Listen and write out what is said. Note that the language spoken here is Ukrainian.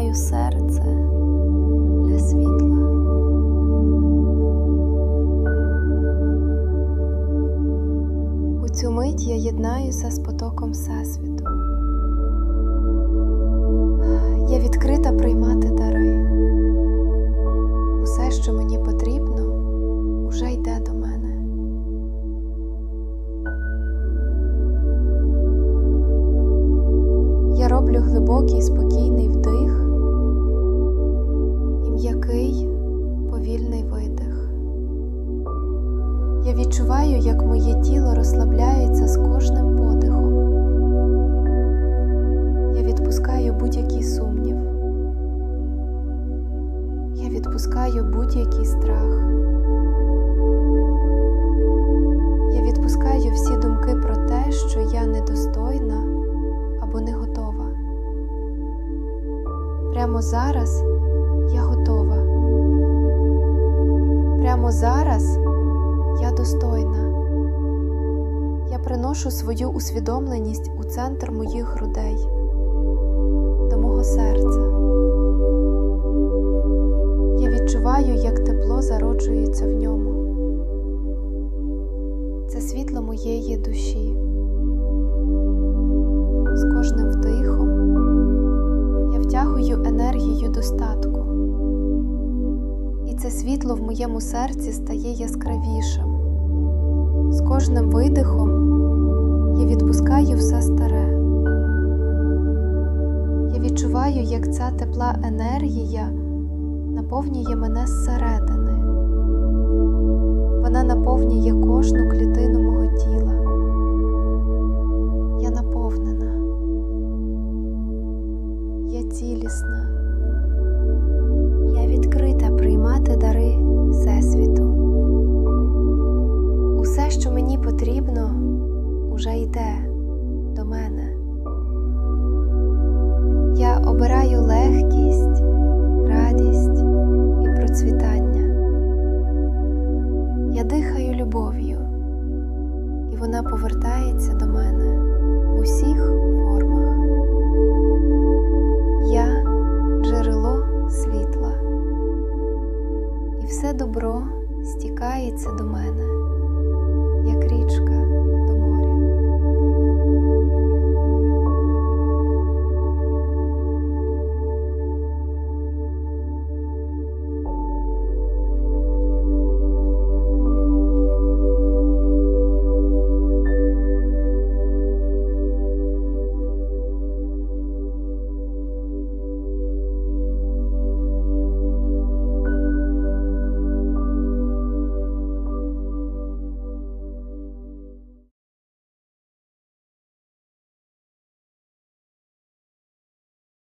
відкриваю серце для світла. У цю мить я єднаюся з потоком Всесвіту. Я відкрита приймати дари. Усе, що мені потрібно, уже йде до мене. Я роблю глибокий спокійний вдих відчуваю, як моє тіло розслабляється з кожним подихом. Я відпускаю будь-який сумнів. Я відпускаю будь-який страх. Я відпускаю всі думки про те, що я недостойна або не готова. Прямо зараз я готова. Прямо зараз я достойна. Я приношу свою усвідомленість у центр моїх грудей, до мого серця. Я відчуваю, як тепло зароджується в ньому. Це світло моєї душі. З кожним вдихом я втягую енергію достатку. І це світло в моєму серці стає яскравішим. З кожним видихом я відпускаю все старе. Я відчуваю, як ця тепла енергія наповнює мене зсередини. Вона наповнює кожну клітину мого тіла. Я наповнена. Я цілісна. До мене. Я обираю легкість, радість і процвітання. Я дихаю любов'ю, і вона повертається до мене в усіх формах. Я джерело світла, і все добро стікається до мене.